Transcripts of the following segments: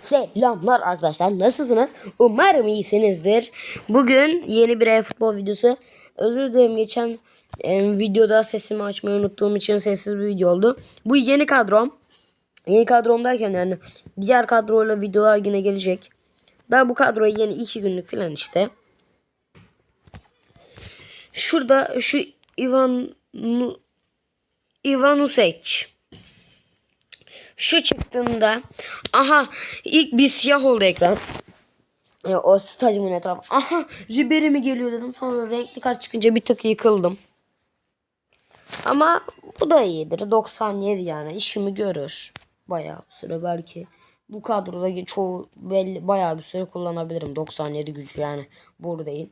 Selamlar arkadaşlar. Nasılsınız? Umarım iyisinizdir. Bugün yeni bir e-futbol videosu. Özür dilerim geçen e, videoda sesimi açmayı unuttuğum için sessiz bir video oldu. Bu yeni kadrom. Yeni kadrom derken yani diğer kadroyla videolar yine gelecek. Ben bu kadroyu yeni iki günlük falan işte. Şurada şu Ivan Nu- Ivanusec. Şu çıktığında aha ilk bir siyah oldu ekran. E, o stadyumun etrafı. Aha Ribery mi geliyor dedim. Sonra renkli kart çıkınca bir tık yıkıldım. Ama bu da iyidir. 97 yani işimi görür. Bayağı bir süre belki. Bu kadroda çoğu belli bayağı bir süre kullanabilirim. 97 gücü yani buradayım.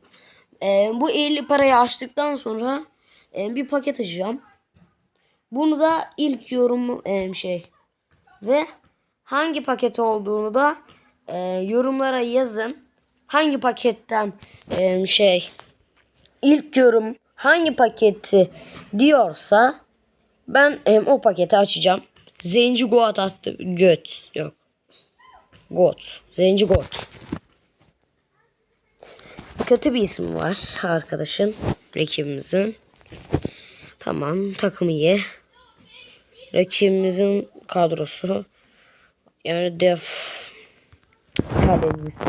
E, bu 50 parayı açtıktan sonra e, bir paket açacağım. Bunu da ilk yorum e, şey ve hangi paket olduğunu da e, yorumlara yazın. Hangi paketten e, şey ilk yorum hangi paketi diyorsa ben e, o paketi açacağım. Zenci Goat attı. Göt. Yok. Got. Zenci Got. Kötü bir isim var arkadaşın. Rakibimizin. Tamam takım iyi. Rakibimizin kadrosu. Yani def kalecisi.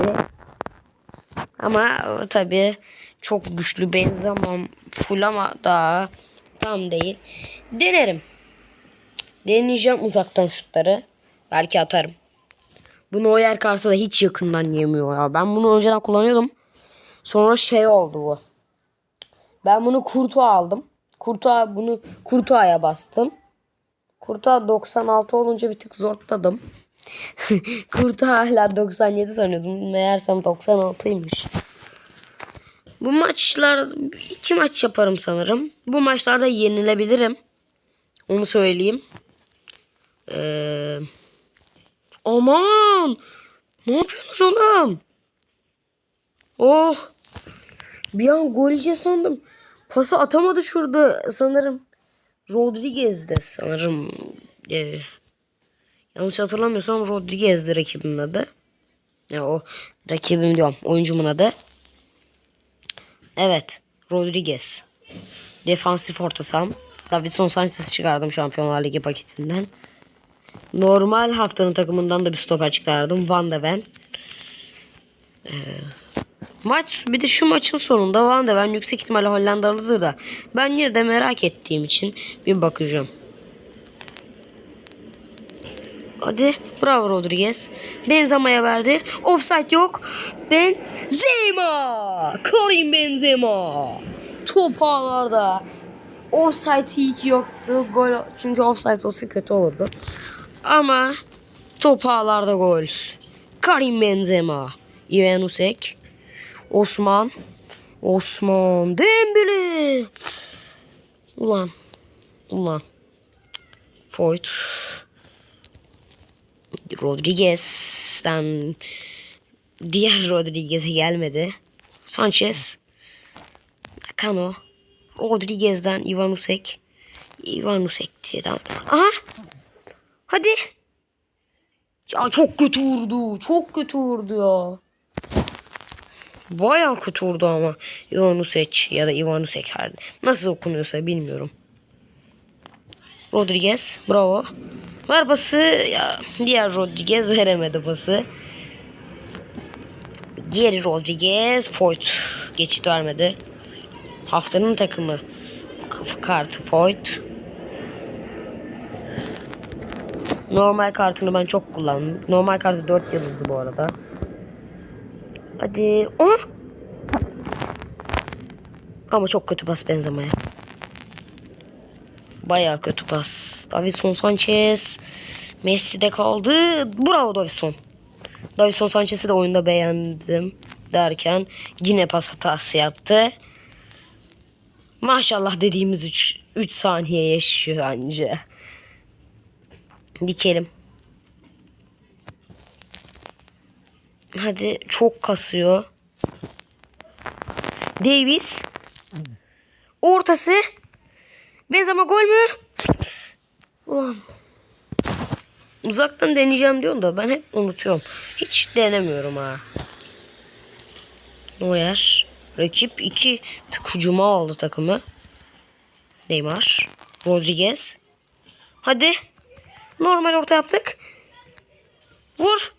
Ama tabi çok güçlü benzemem full ama daha tam değil. Denerim. Deneyeceğim uzaktan şutları. Belki atarım. Bunu o yer karşısında hiç yakından yemiyor ya. Ben bunu önceden kullanıyordum. Sonra şey oldu bu. Ben bunu kurtu aldım. Kurtuğa bunu kurtuğaya bastım. Kurtuğa 96 olunca bir tık zorladım. Kurtuğa hala 97 sanıyordum. Meğersem 96'ymış. Bu maçlar iki maç yaparım sanırım. Bu maçlarda yenilebilirim. Onu söyleyeyim. Ee, aman! Ne yapıyorsunuz oğlum? Oh! Bir an gol yiyeceğiz sandım. Pası atamadı şurada sanırım. Rodriguez'de sanırım. Ee, yanlış hatırlamıyorsam Rodriguez'di rakibimin adı. Ya o rakibim diyorum. Oyuncumun adı. Evet. Rodriguez. Defansif orta saham. Davidson Sanchez'i çıkardım Şampiyonlar Ligi paketinden. Normal haftanın takımından da bir stoper çıkardım. Van de Ven. Ee, maç bir de şu maçın sonunda Van de Ven yüksek ihtimalle Hollandalıdır da ben yine de merak ettiğim için bir bakacağım. Hadi bravo Rodriguez. Benzema'ya verdi. Offside yok. Benzema. Karim Benzema. Top ağlarda. Offside ilk yoktu. Gol çünkü offside olsa kötü olurdu. Ama top ağlarda gol. Karim Benzema. Ivan Usek. Osman. Osman Dembele. Ulan. Ulan. Foyt. Rodriguez'den diğer Rodriguez'e gelmedi. Sanchez. Cano. Rodriguez'den Ivan Usek. Ivan Usek diye. Aha. Hadi. Ya çok kötü vurdu. Çok kötü vurdu ya. Bayağı kötü vurdu ama. Ivan Usek ya da Ivan Usek her nasıl okunuyorsa bilmiyorum. Rodriguez. Bravo. Ver pası. Ya, diğer Rodriguez veremedi pası. Diğeri Rodriguez. Foyt. Geçit vermedi. Haftanın takımı. Kartı Foyt. Normal kartını ben çok kullandım. Normal kartı 4 yıldızdı bu arada. Hadi. Oh! Ama çok kötü pas benzemeye. Bayağı kötü pas. Davison Sanchez. Messi'de kaldı. Bravo Davison. Davison Sanchez'i de oyunda beğendim derken yine pas hatası yaptı. Maşallah dediğimiz 3 3 saniye yaşıyor anca. Dikelim. Hadi çok kasıyor. Davis. Ortası. Benzema gol mü? Ulan. Uzaktan deneyeceğim diyorum da ben hep unutuyorum. Hiç denemiyorum ha. Neuer. Rakip iki hücuma aldı takımı. Neymar. Rodriguez. Hadi. Normal orta yaptık. Vur.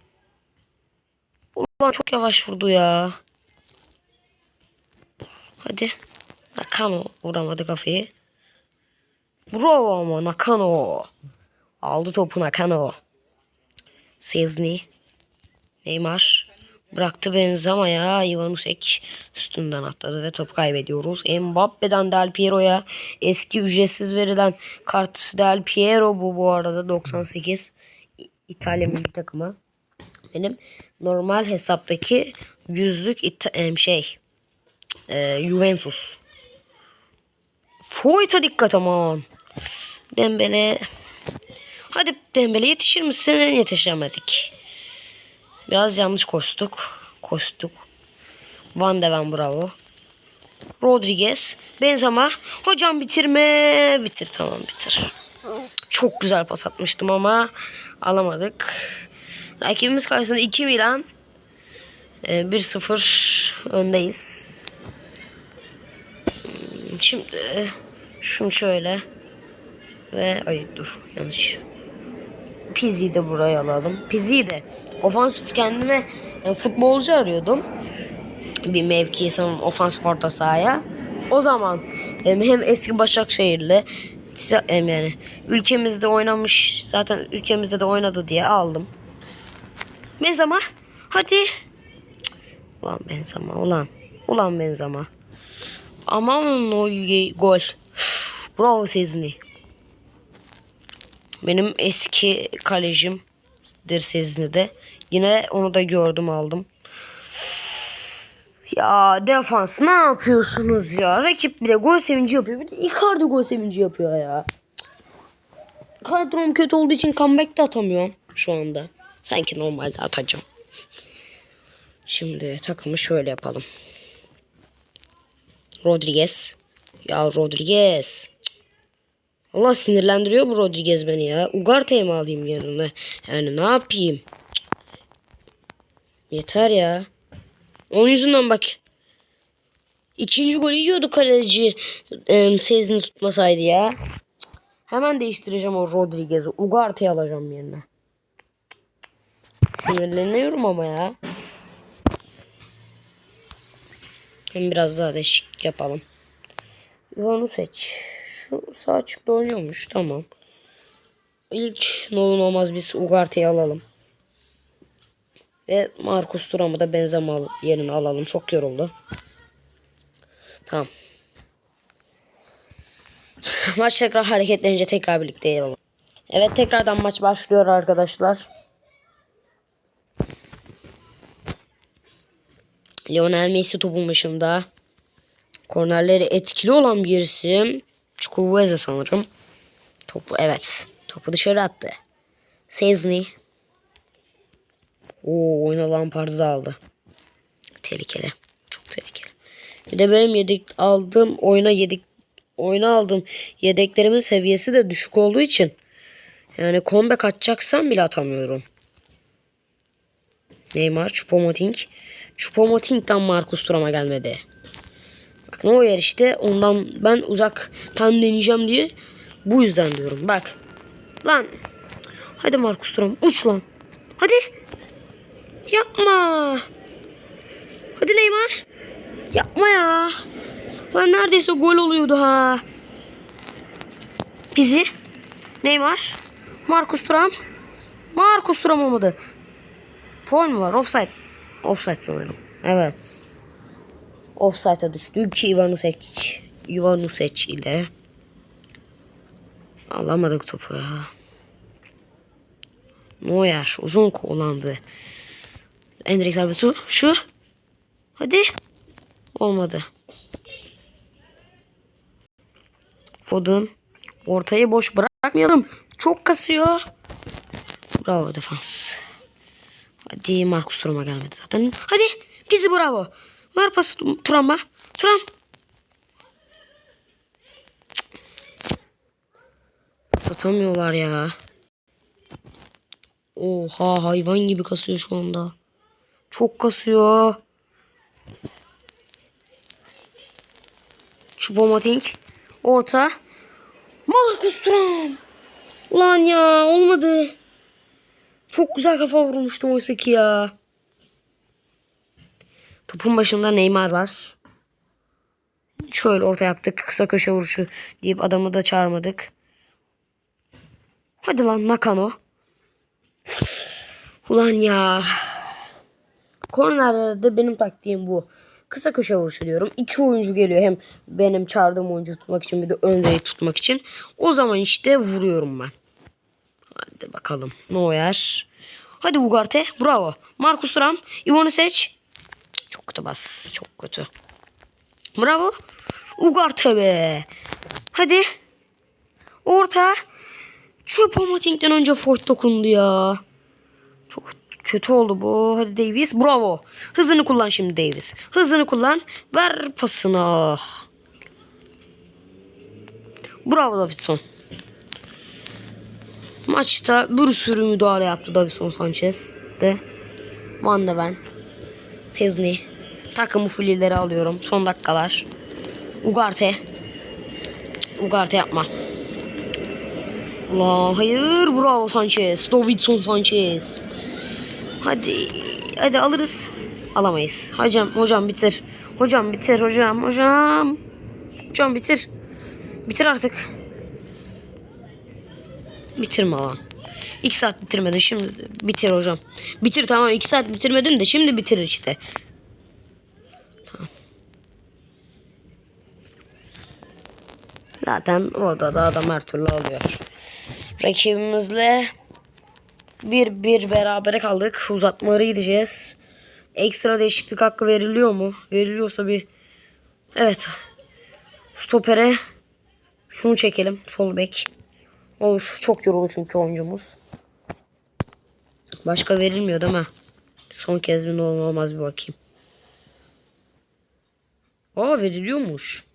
Ulan çok yavaş vurdu ya. Hadi. Nakano vuramadı kafayı. Bravo ama Nakano. Aldı topu Nakano. Sezni. Neymar. Bıraktı Benzema'ya. Ivanusek üstünden atladı ve topu kaybediyoruz. Mbappe'den Del Piero'ya eski ücretsiz verilen kart Del Piero bu bu arada 98 İ- İtalya milli takımı. Benim normal hesaptaki yüzlük İta- em, şey e, Juventus. Foyt'a dikkat aman. Dembele. Hadi Dembele yetişir misin? Yetişemedik. Biraz yanlış koştuk. Koştuk. Van de Ven bravo. Rodriguez. Benzema. Hocam bitirme. Bitir tamam bitir. Çok güzel pas atmıştım ama alamadık. Rakibimiz karşısında 2 Milan. Ee, 1-0 öndeyiz. Hmm, Şimdi şunu şöyle ve ay dur yanlış. Pizzi'yi de buraya alalım. Pizzi'yi de ofansif kendime e, futbolcu arıyordum. Bir mevkiye sanırım ofansif orta sahaya. O zaman e, hem eski Başakşehirli e, yani ülkemizde oynamış zaten ülkemizde de oynadı diye aldım. Benzema hadi. Ulan Benzema ulan. Ulan Benzema. Aman o gol. Bravo Sezni. Benim eski kalecimdir Sezni'de. Yine onu da gördüm aldım. Ya defans ne yapıyorsunuz ya? Rakip bile gol sevinci yapıyor. Bir de Icardi gol sevinci yapıyor ya. Kadrom kötü olduğu için comeback de atamıyorum şu anda. Sanki normalde atacağım. Şimdi takımı şöyle yapalım. Rodriguez. Ya Rodriguez. Allah sinirlendiriyor bu Rodriguez beni ya. Ugarte'yi mi alayım yanına? Yani ne yapayım? Yeter ya. Onun yüzünden bak. İkinci golü yiyordu kaleci. E, Sezini tutmasaydı ya. Hemen değiştireceğim o Rodriguez'i. Ugarte'yi alacağım yerine. Sinirleniyorum ama ya. Hem biraz daha değişik yapalım. Ivan'ı seç. Şu sağ açıkta oynuyormuş. Tamam. İlk ne olur olmaz biz Ugarte'yi alalım. Ve Marcus Thuram'ı da Benzema al- yerine alalım. Çok yoruldu. Tamam. maç tekrar hareketlenince tekrar birlikte yapalım. Evet tekrardan maç başlıyor arkadaşlar. Lionel Messi topun başında. Kornerleri etkili olan bir isim. Chukwueze sanırım. Topu evet. Topu dışarı attı. Sezni. Oo oyuna Lampard'ı da aldı. Tehlikeli. Çok tehlikeli. Bir de benim yedek aldığım oyuna yedek oyuna aldığım yedeklerimin seviyesi de düşük olduğu için yani comeback atacaksam bile atamıyorum. Neymar, Choupo-Moting. Choupo-Moting'den Marcus Thuram'a gelmedi. Bak ne o yer işte ondan ben uzaktan deneyeceğim diye bu yüzden diyorum. Bak. Lan. Hadi Marcus Thuram uç lan. Hadi. Yapma. Hadi Neymar. Yapma ya. Lan neredeyse gol oluyordu ha. Bizi. Neymar. Marcus Thuram. Marcus Thuram olmadı. Foul var? Offside. Offside sanırım. Evet. Offside'a düştük. Ivanusec. Ivanusec ile. Alamadık topu ya. Neuer uzun kullandı. Enrique Alberto şu. Hadi. Olmadı. Foden. Ortayı boş bırakmayalım. Çok kasıyor. Bravo defans. Hadi Marcus Thuram'a gelmedi zaten. Hadi. Bizi bravo. Ver pası Thuram'a. Thuram. Satamıyorlar ya. Oha hayvan gibi kasıyor şu anda. Çok kasıyor. Choupo-Moting. Orta. Marcus Thuram. Ulan ya olmadı. Çok güzel kafa vurmuştum oysa ki ya. Topun başında Neymar var. Şöyle orta yaptık. Kısa köşe vuruşu deyip adamı da çağırmadık. Hadi lan Nakano. Ulan ya. Kornerlerde benim taktiğim bu. Kısa köşe vuruşu diyorum. İki oyuncu geliyor. Hem benim çağırdığım oyuncu tutmak için bir de öndeyi tutmak için. O zaman işte vuruyorum ben. Hadi bakalım. Neuer. Hadi Ugarte. Bravo. Marcus Thuram. Ivon'u seç. Çok kötü bas. Çok kötü. Bravo. Ugarte be. Hadi. Orta. Choupo-Moting'den önce Foyt dokundu ya. Çok kötü oldu bu. Hadi Davis. Bravo. Hızını kullan şimdi Davis. Hızını kullan. Ver pasını. Bravo Davidson. Maçta bir sürü müdahale yaptı Davison Sanchez de. Van de Ven. Sezni. Takımı fulileri alıyorum. Son dakikalar. Ugarte. Ugarte yapma. Allah hayır bravo Sanchez. Davidson Sanchez. Hadi. Hadi alırız. Alamayız. Hocam hocam bitir. Hocam bitir hocam hocam. Hocam bitir. Bitir artık. Bitirme lan. İki saat bitirmedin şimdi bitir hocam. Bitir tamam iki saat bitirmedin de şimdi bitir işte. Zaten orada da adam her türlü alıyor. Rakibimizle bir bir berabere kaldık. Uzatmalara gideceğiz. Ekstra değişiklik hakkı veriliyor mu? Veriliyorsa bir evet. Stopere şunu çekelim. Sol bek. Olur. Çok yorulu çünkü oyuncumuz. Başka verilmiyor değil mi? Son kez ne olur olmaz bir bakayım. Aa veriliyormuş.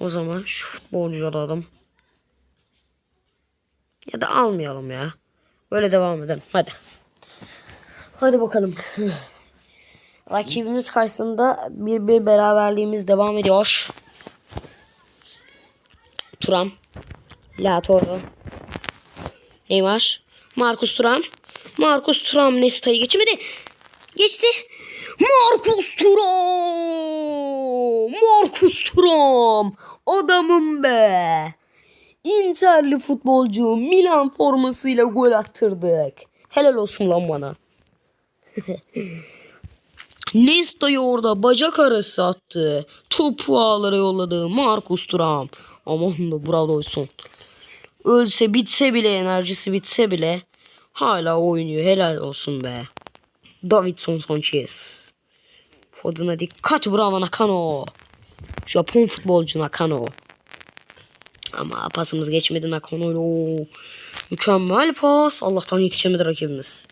O zaman şu futbolcu alalım. Ya da almayalım ya. Böyle devam edelim. Hadi. Hadi bakalım. Rakibimiz karşısında bir bir beraberliğimiz devam ediyor. Turam. Lautaro. Neymar. Marcus Thuram. Marcus Thuram Nesta'yı geçemedi. Geçti. Marcus Thuram. Marcus Thuram. Adamım be. Interli futbolcu Milan formasıyla gol attırdık. Helal olsun lan bana. Nesta'yı orada bacak arası attı. Topu ağlara yolladı Marcus Thuram. Aman da bravo olsun. Ölse bitse bile enerjisi bitse bile hala oynuyor. Helal olsun be. Davidson Sanchez. Foden'a dikkat bravo Nakano. Japon futbolcu Nakano. Ama pasımız geçmedi Nakano'yla. Mükemmel pas. Allah'tan yetişemedi rakibimiz.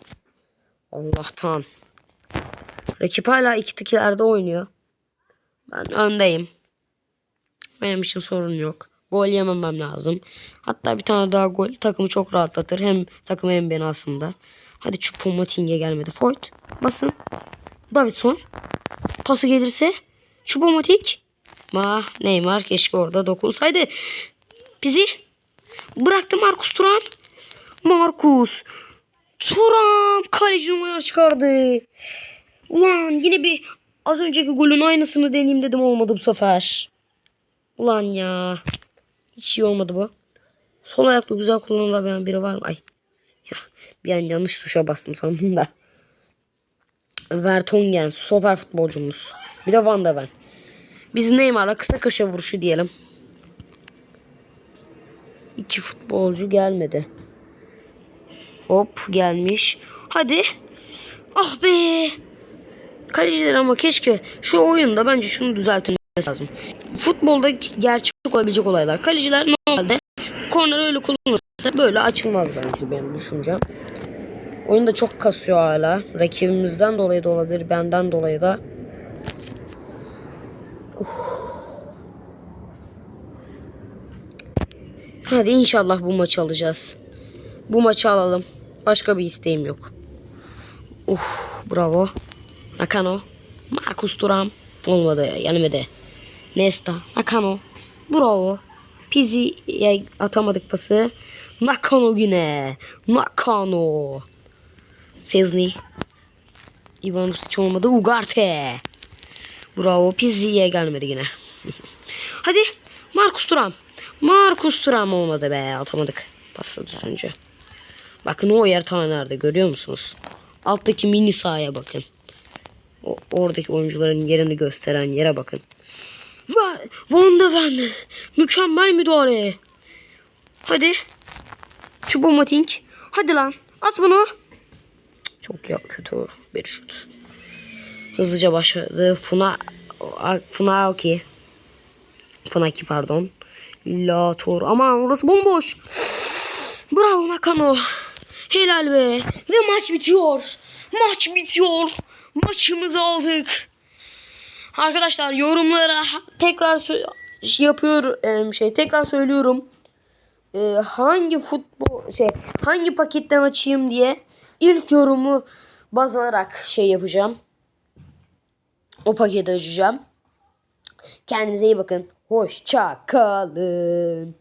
Allah'tan. Rakip hala iki tikilerde oynuyor. Ben öndeyim. Benim için sorun yok. Gol yememem lazım. Hatta bir tane daha gol takımı çok rahatlatır. Hem takımı hem beni aslında. Hadi Choupo-Moting'e gelmedi. Foyt. Basın. Davidson. Pası gelirse. Choupo-Moting. Ma Neymar keşke orada dokunsaydı. Bizi bıraktı Marcus Thuram. Marcus Thuram kaleci numara çıkardı. Ulan yine bir az önceki golün aynısını deneyeyim dedim olmadı bu sefer. Ulan ya. Hiç iyi olmadı bu. Sol ayaklı güzel kullanılabilen biri var mı? Ay. Bir an yanlış tuşa bastım sandım da. Vertonghen süper futbolcumuz. Bir de Van de Ven. Biz Neymar'la kısa köşe vuruşu diyelim. İki futbolcu gelmedi. Hop gelmiş. Hadi. Ah be. Kaleciler ama keşke şu oyunda bence şunu düzeltilmesi lazım. Futbolda gerçek olabilecek olaylar. Kaleciler normalde korner öyle kullanılırsa böyle açılmaz bence benim düşüncem. Oyunda çok kasıyor hala. Rakibimizden dolayı da olabilir. Benden dolayı da. Uf. Hadi inşallah bu maçı alacağız. Bu maçı alalım. Başka bir isteğim yok. Uf bravo. Nakano. Marcus Thuram. Olmadı gelmedi. Nesta. Nakano. Bravo. Pizzi'ye atamadık pası. Nakano yine. Nakano. Sezni. Ivanovic olmadı. Ugarte. Bravo. Pizzi'ye gelmedi yine. Hadi. Marcus Thuram. Marcus Thuram olmadı be. Atamadık. Pası düzünce. Bakın o yer tam nerede görüyor musunuz? Alttaki mini sahaya bakın. O, oradaki oyuncuların yerini gösteren yere bakın. Ven. Mükemmel müdahale. Hadi. Choupo-Moting. Hadi lan. At bunu. Çok ya kötü bir şut. Hızlıca başladı. Funa Funaki. Funaki pardon. Lator. Aman orası bomboş. Bravo Nakano. Helal be. Ve maç bitiyor. Maç bitiyor. Maçımızı aldık. Arkadaşlar yorumlara tekrar şey yapıyor em, şey tekrar söylüyorum. Ee, hangi futbol şey hangi paketten açayım diye ilk yorumu baz alarak şey yapacağım. O paketi açacağım. Kendinize iyi bakın. Hoşça kalın.